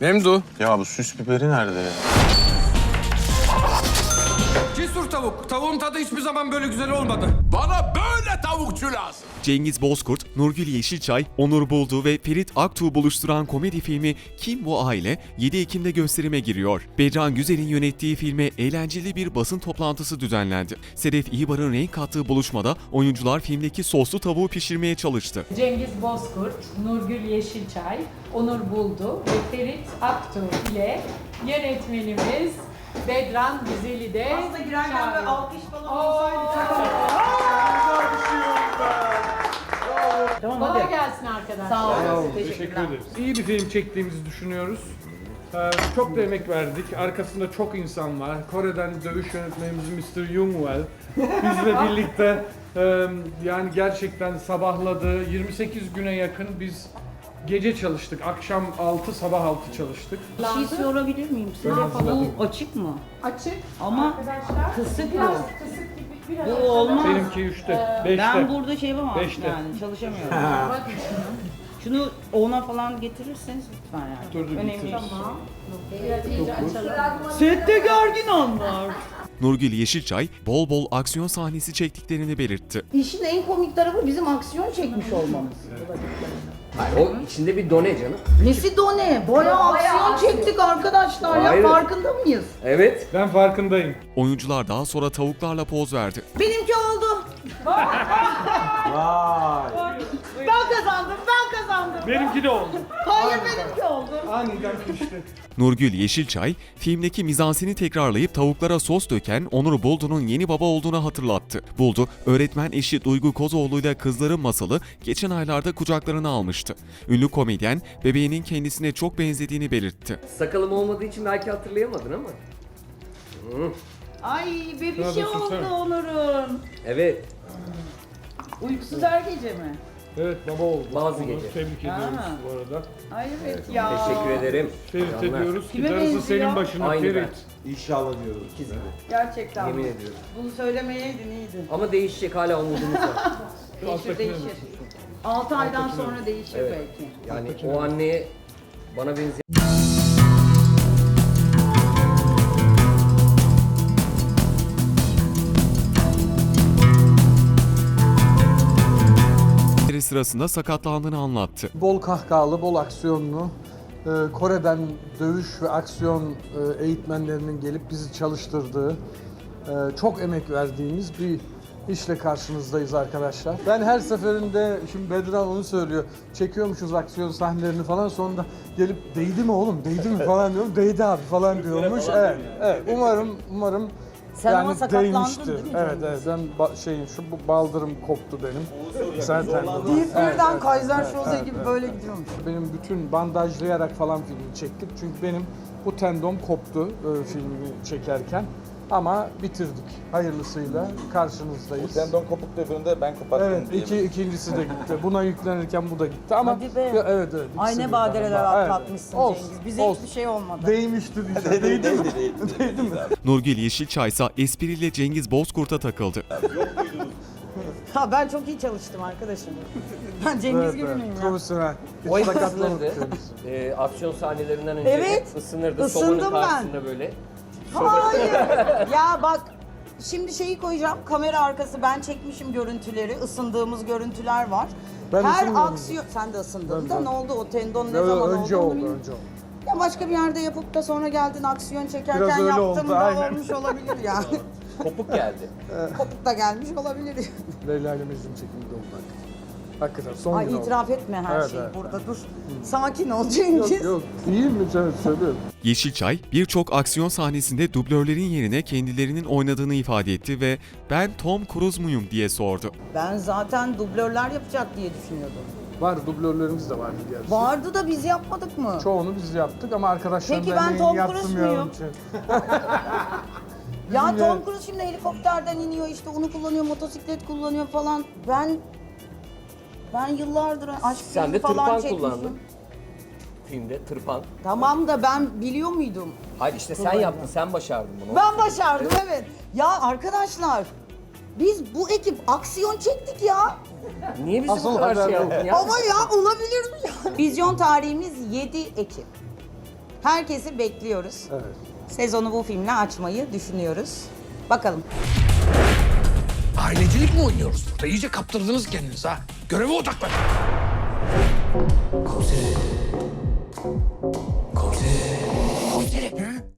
Memdu. Ya bu süs biberi nerede ya? Cesur tavuk. Tavuğun tadı hiçbir zaman böyle güzel olmadı. Bana böyle tavukçu lazım. Cengiz Bozkurt, Nurgül Yeşilçay, Onur Buldu ve Ferit Aktuğ buluşturan komedi filmi Kim Bu Aile 7 Ekim'de gösterime giriyor. Bedran Güzel'in yönettiği filme eğlenceli bir basın toplantısı düzenlendi. Sedef İbar'ın renk kattığı buluşmada oyuncular filmdeki soslu tavuğu pişirmeye çalıştı. Cengiz Bozkurt, Nurgül Yeşilçay, Onur Buldu ve Ferit Aktuğ ile yönetmenimiz Bedran Güzel'i de Aslında girerken böyle alkış falan olsaydı çok Tamam Kolay hadi. gelsin arkadaşlar. Sağ olun. Teşekkür Teşekkürler. ederiz. İyi bir film çektiğimizi düşünüyoruz. Ee, çok da emek verdik. Arkasında çok insan var. Kore'den dövüş yönetmenimiz Mr. Jungwell. Bizle birlikte e, yani gerçekten sabahladı. 28 güne yakın biz gece çalıştık. Akşam 6, sabah 6 çalıştık. Bir şey sorabilir miyim size? Bu açık mı? Açık Ama arkadaşlar. kısık biraz bu. kısık gibi biraz. Bu olmaz. Benimki 3'te, 5'te. Ben burada şey yapamam Beşte. yani çalışamıyorum. Bakın Şunu ona falan getirirseniz lütfen yani. Dur, dur, Önemli getir. değil. tamam. Biraz iyice açalım. Sette gergin anlar. Nurgül Yeşilçay, bol bol aksiyon sahnesi çektiklerini belirtti. İşin en komik tarafı bizim aksiyon çekmiş olmamız. Hayır, o içinde bir done canım. Nesi done? Bayağı aksiyon çektik arkadaşlar ya Hayır. farkında mıyız? Evet. Ben farkındayım. Oyuncular daha sonra tavuklarla poz verdi. Benimki oldu. Kazandım. Benimki de oldu. Hayır benimki oldu. Aniden pişti. Nurgül Yeşilçay, filmdeki mizanseni tekrarlayıp tavuklara sos döken Onur Buldu'nun yeni baba olduğunu hatırlattı. Buldu, öğretmen eşi Duygu Kozoğlu'yla kızların masalı geçen aylarda kucaklarına almıştı. Ünlü komedyen, bebeğinin kendisine çok benzediğini belirtti. Sakalım olmadığı için belki hatırlayamadın ama. Ay bebişi da oldu. Onur'un. Evet. Uykusuz her gece mi? Evet baba oldu. Bazı Onu gece. Tebrik ediyoruz Ha. bu arada. Ay evet ya. Teşekkür ederim. Ferit Canlar. ediyoruz ki Kime darısı benziyor? senin başına Aynı Ferit. ben. İnşallah diyoruz. İkiz gibi. Gerçekten. Yemin mi? ediyorum. Bunu söylemeyeydin iyiydi. Ama değişecek hala umudumuz var. Değişir Alttakine değişir. mi? 6 aydan sonra değişir Evet. belki. Yani o anneye bana benzeyen sırasında sakatlandığını anlattı. Bol kahkahalı, bol aksiyonlu, e, Kore'den dövüş ve aksiyon e, eğitmenlerinin gelip bizi çalıştırdığı, e, çok emek verdiğimiz bir işle karşınızdayız arkadaşlar. Ben her seferinde, şimdi Bedran onu söylüyor, çekiyormuşuz aksiyon sahnelerini falan sonunda gelip değdi mi oğlum, değdi mi falan diyorum. Değdi abi falan diyormuş. Evet, evet. Umarım, umarım Sen ama sakatlandın değmiştir. değil mi Evet, evet. Ben ba- şeyim, şu bu baldırım koptu benim. Zaten. Birden Kaiser Soze gibi böyle gidiyormuş. Benim bütün bandajlayarak falan filmi çektik. Çünkü benim bu tendom koptu e, filmi çekerken. Ama bitirdik. Hayırlısıyla karşınızdayız. Tendon kopuk dediğinde ben koparttım Evet, iki, ikincisi de gitti. Buna yüklenirken bu da gitti ama Hadi be. Ya, evet evet. Ay ikisi ne birden. badireler Evet, atlatmışsın olsun, Cengiz. Bize olsun. hiçbir şey olmadı. Değmişti diyeceğim. Değdi, Değdi mi? değdi, değdi, değdi. Nurgül Yeşilçay ise espriyle Cengiz Bozkurt'a takıldı. Ha ben çok iyi çalıştım arkadaşım. Ben Cengiz Evet, gibi evet. miyim ya? Profesyonel. O hep Sakatlanıp ısınırdı. diyoruz. Ee, aksiyon sahnelerinden önce Evet, hep ısınırdı. ısındım Sobanın ben. karşısında böyle. Hayır. ya bak şimdi şeyi koyacağım. Kamera arkası ben çekmişim görüntüleri. ısındığımız görüntüler var. Ben Her ısınmıyorum. aksiyon sen de ısındın Ben- da ben- ne oldu o tendon ne Yo, yo, zaman önce oldu, onu oldu, bilmiyorum. önce oldu. Ya başka bir yerde yapıp da sonra geldin aksiyon çekerken Biraz öyle yaptım oldu, da aynen. olmuş olabilir yani. Kopuk geldi. Kopuk da gelmiş olabilir. Leyla ile Mecnun çekiminde oldu. Hakikaten son Ay gün oldu. itiraf etme her Evet, şeyi evet. burada dur. Sakin ol Cengiz. Yok yok. İyi mi canım söylüyorum. Yeşilçay, birçok aksiyon sahnesinde dublörlerin yerine kendilerinin oynadığını ifade etti ve ben Tom Cruise muyum diye sordu. Ben zaten dublörler yapacak diye düşünüyordum. Var dublörlerimiz de vardı gerçi. Vardı da biz yapmadık mı? Çoğunu biz yaptık ama arkadaşlarım Peki ben Tom Cruise muyum? Ya Tom Cruise şimdi helikopterden iniyor işte onu kullanıyor, motosiklet kullanıyor falan. Ben ben yıllardır aşk Sen filmi de falan tırpan çekmişim. kullandın. Filmde tırpan. Tamam da ben biliyor muydum? Hayır işte sen yaptın, sen başardın bunu. Ben başardım evet. Ya arkadaşlar biz bu ekip aksiyon çektik ya. Niye bizi Asıl bu kadar haber şey bu. yaptın ya? Ama ya olabilir mi ya? Vizyon tarihimiz 7 Ekim. Herkesi bekliyoruz. Evet. Sezonu bu filmle açmayı düşünüyoruz. Bakalım. Ailecilik mi oynuyoruz burada? İyice kaptırdınız kendinizi ha. Göreve odaklanın. Komiserim. Komiserim. Komiserim.